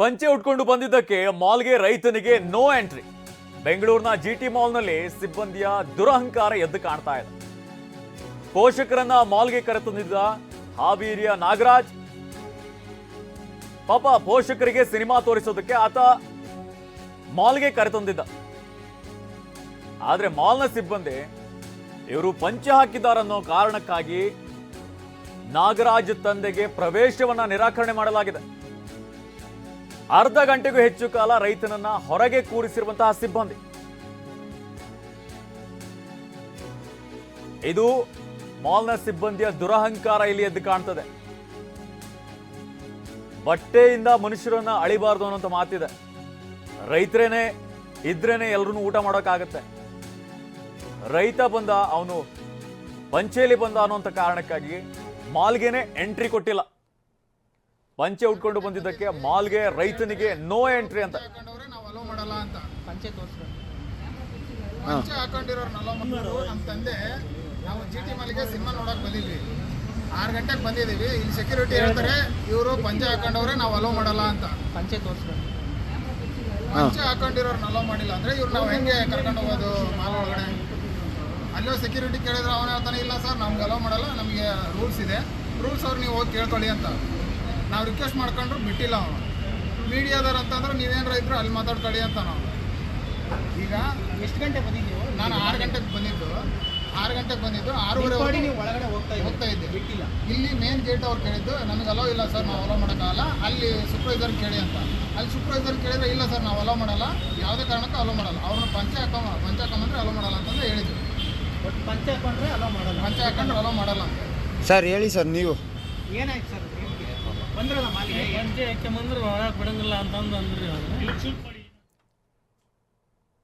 ಪಂಚೆ ಉಟ್ಕೊಂಡು ಬಂದಿದ್ದಕ್ಕೆ ಮಾಲ್ಗೆ ರೈತನಿಗೆ ನೋ ಎಂಟ್ರಿ ಬೆಂಗಳೂರಿನ ಜಿಟಿ ಮಾಲ್ನಲ್ಲಿ ಸಿಬ್ಬಂದಿಯ ದುರಹಂಕಾರ ಎದ್ದು ಕಾಣ್ತಾ ಇದೆ. ಪೋಷಕರನ್ನ ಮಾಲ್ಗೆ ಕರೆತಂದಿದ್ದ ಹಾವೇರಿಯ ನಾಗರಾಜ್, ಪಾಪ ಪೋಷಕರಿಗೆ ಸಿನಿಮಾ ತೋರಿಸೋದಕ್ಕೆ ಆತ ಮಾಲ್ಗೆ ಕರೆತಂದಿದ್ದ. ಆದ್ರೆ ಮಾಲ್ನ ಸಿಬ್ಬಂದಿ ಇವರು ಪಂಚೆ ಹಾಕಿದ್ದಾರನ್ನೋ ಕಾರಣಕ್ಕಾಗಿ ನಾಗರಾಜ್ ತಂದೆಗೆ ಪ್ರವೇಶವನ್ನ ನಿರಾಕರಣೆ ಮಾಡಲಾಗಿದೆ. ಅರ್ಧ ಗಂಟೆಗೂ ಹೆಚ್ಚು ಕಾಲ ರೈತನನ್ನ ಹೊರಗೆ ಕೂರಿಸಿರುವಂತಹ ಸಿಬ್ಬಂದಿ. ಇದು ಮಾಲ್ನ ಸಿಬ್ಬಂದಿಯ ದುರಹಂಕಾರ ಇಲ್ಲಿ ಎದ್ದು ಕಾಣ್ತದೆ. ಬಟ್ಟೆಯಿಂದ ಮನುಷ್ಯರನ್ನ ಅಳಿಬಾರದು ಅನ್ನೋಂಥ ಮಾತಿದೆ. ರೈತರೇನೆ, ಇದ್ರೇನೆ ಎಲ್ರೂ ಊಟ ಮಾಡೋಕ್ಕಾಗತ್ತೆ. ರೈತ ಬಂದ, ಅವನು ಪಂಚೇಲಿ ಬಂದ ಅನ್ನೋಂಥ ಕಾರಣಕ್ಕಾಗಿ ಮಾಲ್ಗೆನೆ ಎಂಟ್ರಿ ಕೊಟ್ಟಿಲ್ಲ. ಪಂಚೆ ಉಟ್ಕೊಂಡು ಬಂದಿದ್ದಕ್ಕೆ ಮಾಲ್ಗೆ ರೈತನಿಗೆ ನೋ ಎಂಟ್ರಿ ಅಂತ. ಹಾಕೊಂಡವ್ರೆ ನಾವು ಅಲೋ ಮಾಡಲ್ಲ ಅಂತ. ಪಂಚೆ ತೋರಿಸ್ರು ಪಂಚೆ ಹಾಕೊಂಡಿರೋರ್ನ ಅಲೋ ಮಾಡೋದು ನಮ್ಮ ತಂದೆ ನಾವು ಜಿ ಟಿ ಮಾಲಿಗೆ ಸಿನಿಮಾ ನೋಡಕ್ ಬಂದಿದ್ವಿ. ಆರು ಗಂಟೆಗೆ ಬಂದಿದ್ದೀವಿ. ಇಲ್ಲಿ ಸೆಕ್ಯೂರಿಟಿ ಹೇಳ್ತಾರೆ ಇವರು ಪಂಚೆ ಹಾಕೊಂಡವ್ರೆ ನಾವು ಅಲೋ ಮಾಡಲ್ಲ ಅಂತ. ಪಂಚೆ ತೋರಿಸ್ಬೇಕು. ಪಂಚೆ ಹಾಕೊಂಡಿರೋರ್ನ ಅಲೋ ಮಾಡಿಲ್ಲ ಅಂದ್ರೆ ಇವ್ರು ನಾವು ಹೆಂಗೆ ಕರ್ಕೊಂಡು ಹೋಗೋದು ಮಾಲ್ ಒಳಗಡೆ? ಅಲ್ಲೋ ಸೆಕ್ಯೂರಿಟಿ ಕೇಳಿದ್ರೆ ಅವನು ಹೇಳ್ತಾನೆ ಇಲ್ಲ ಸರ್ ನಮ್ಗೆ ಅಲೋ ಮಾಡಲ್ಲ ನಮಗೆ ರೂಲ್ಸ್ ಇದೆ. ರೂಲ್ಸ್ ಅವ್ರು ನೀವು ಹೋಗಿ ಕೇಳ್ಕೊಳ್ಳಿ ಅಂತ. ನಾವು ರಿಕ್ವೆಸ್ಟ್ ಮಾಡ್ಕೊಂಡ್ರು ಬಿಟ್ಟಿಲ್ಲ ಅವನು. ಮೀಡಿಯಾದವ್ರು ಅಂತಂದ್ರೆ ನೀವೇನಾರ ಇದ್ರು ಅಲ್ಲಿ ಮಾತಾಡ್ಕೊಳ್ಳಿ ಅಂತ ನಾವು. ಈಗ ಎಷ್ಟು ಗಂಟೆ ಬಂದಿದ್ದೀವಿ ನಾನು ಆರು ಗಂಟೆಗೆ ಬಂದಿದ್ದು. ಆರು ಗಂಟೆಗೆ ಬಂದಿದ್ದು ಆರೂವರೆ ನೀವು ಒಳಗಡೆ ಹೋಗ್ತಾ ಹೋಗ್ತಾ ಇದ್ದೆ ಬಿಟ್ಟಿಲ್ಲ. ಇಲ್ಲಿ ಮೇನ್ ಗೇಟ್ ಅವ್ರು ಕೇಳಿದ್ದು ನಮಗೆ ಅಲೋ ಇಲ್ಲ ಸರ್ ನಾವು ಅಲೋ ಮಾಡೋಕ್ಕಾಗಲ್ಲ. ಅಲ್ಲಿ ಸೂಪರ್ವೈಸರ್ ಕೇಳಿ ಅಂತ. ಅಲ್ಲಿ ಸೂಪರ್ವೈಸರ್ ಕೇಳಿದ್ರೆ ಇಲ್ಲ ಸರ್ ನಾವು ಅಲೋ ಮಾಡಲ್ಲ. ಯಾವುದೇ ಕಾರಣಕ್ಕೂ ಅಲೋ ಮಾಡಲ್ಲ. ಅವ್ರನ್ನ ಪಂಚೆ ಹಾಕೋ ಪಂಚೆ ಹಾಕೊಂಬಂದ್ರೆ ಅಲೋ ಮಾಡಲ್ಲ ಅಂತಂದು ಹೇಳಿದ್ರು. ಒಟ್ಟು ಪಂಚೆ ಹಾಕೊಂಡ್ರೆ ಅಲೋ ಮಾಡಲ್ಲ. ಪಂಚೆ ಹಾಕೊಂಡ್ರೆ ಅಲೋ ಮಾಡಲ್ಲ ಅಂತ. ಸರ್ ಹೇಳಿ ಸರ್ ನೀವು. ಏನಾಯ್ತು ಸರ್ ಬಂದ್ರಲ್ಲ ಮಾಲಿಗೆ ಪಂಚೆ ಹಾಕ್ಯಂಬಂದ್ರೆ ಒಳಗೆ ಬಿಡಂಗಿಲ್ಲ ಅಂತಂದು ಅಂದ್ರಿ ಅವ್ರು.